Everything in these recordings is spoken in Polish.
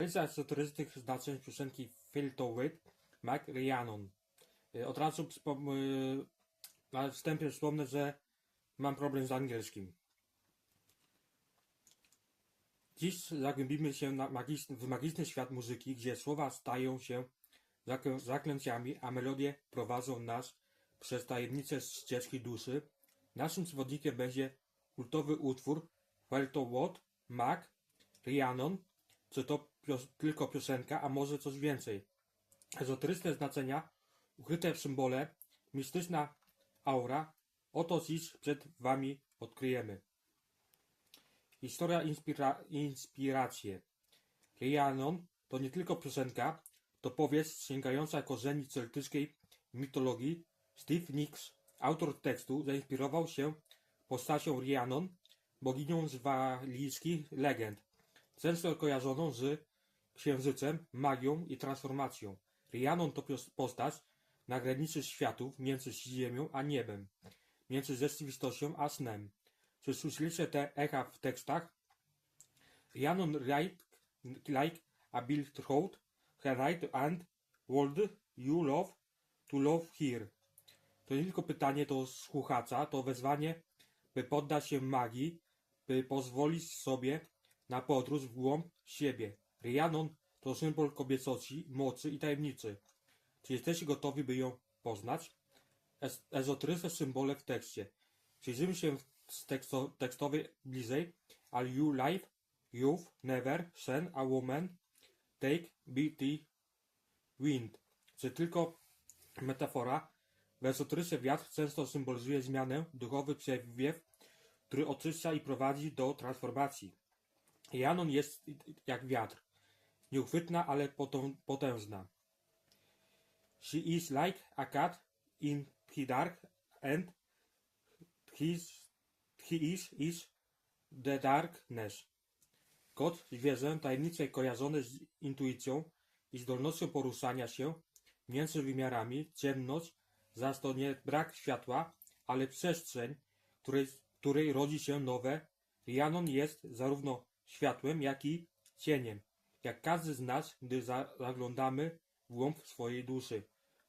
Analiza esoterycznych znaczeń piosenki Filtowit Mac Rhiannon. Y, Od razu y, na wstępie wspomnę, że mam problem z angielskim. Dziś zagłębimy się w magiczny świat muzyki, gdzie słowa stają się zaklę- zaklęciami, a melodie prowadzą nas przez tajemnice ścieżki duszy. Naszym przewodnikiem będzie kultowy utwór Weltowot Mac Rhiannon, czy to pios- tylko piosenka, a może coś więcej. Ezoteryczne znaczenia, ukryte w symbole, mistyczna aura, oto dziś przed Wami odkryjemy. Historia inspira- inspiracje. Rhiannon to nie tylko piosenka, to powieść sięgająca korzeni celtyckiej mitologii. Steve Nicks, autor tekstu, zainspirował się postacią Rhiannon, boginią z walijskich legend, często kojarzoną z księżycem, magią i transformacją. Rhiannon to postać na granicy światów między ziemią a niebem, między rzeczywistością a snem. Czy słyszeliście te echa w tekstach? Rhiannon like, like a built throat, her right and world you love to love here. To nie tylko pytanie do słuchacza, to wezwanie, by poddać się magii, by pozwolić sobie na podróż w głąb siebie. Rhiannon to symbol kobiecości, mocy i tajemnicy. Czy jesteście gotowi, by ją poznać? Ez- ezoteryczne symbole w tekście. Przyjrzyjmy się z teksto, tekstowej bliżej. Are you life, youth, never, sen, a woman, take, the wind. Czy tylko metafora? W wiatr często symbolizuje zmianę, duchowy przewiew, który oczyszcza i prowadzi do transformacji. Janon jest jak wiatr. Nieuchwytna, ale potężna. She is like a cat in the dark and his, he is, is the darkness. Kot, zwierzę, tajemnice kojarzone z intuicją i zdolnością poruszania się między wymiarami, ciemność, zaś to nie brak światła, ale przestrzeń, której, której rodzi się nowe. Rhiannon jest zarówno światłem, jak i cieniem, jak każdy z nas, gdy za, zaglądamy w głąb swojej duszy.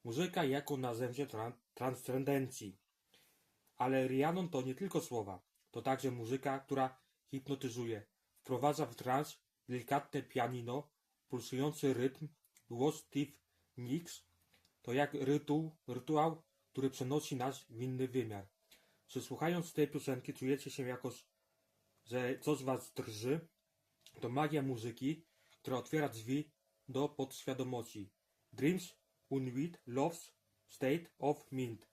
Muzyka jako narzędzie tran, transcendencji. Ale Rhiannon to nie tylko słowa, to także muzyka, która hipnotyzuje, wprowadza w trans delikatne pianino, pulsujący rytm, głos Steve Nicks, to jak rytuł, rytuał, który przenosi nas w inny wymiar. Czy słuchając tej piosenki czujecie się jakoś, że coś was drży? To magia muzyki, która otwiera drzwi do podświadomości. Dreams Unwit Love's State of Mind.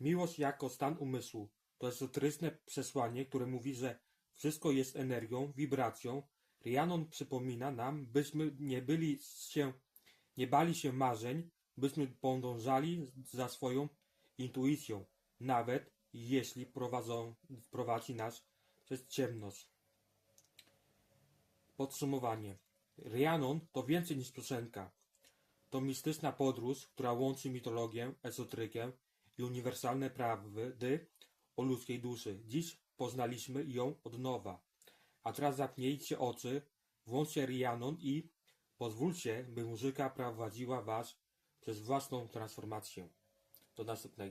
Miłość jako stan umysłu to ezoteryczne przesłanie, które mówi, że wszystko jest energią, wibracją. Rhiannon przypomina nam, byśmy nie byli się, nie bali się marzeń, byśmy podążali za swoją intuicją, nawet jeśli prowadzą, prowadzi nas przez ciemność. Podsumowanie. Rhiannon to więcej niż piosenka. To mistyczna podróż, która łączy mitologię, ezoterykę i uniwersalne prawdy o ludzkiej duszy. Dziś poznaliśmy ją od nowa. A teraz zapnijcie oczy, włączcie Rhiannon i pozwólcie, by muzyka prowadziła was przez własną transformację. Do następnego.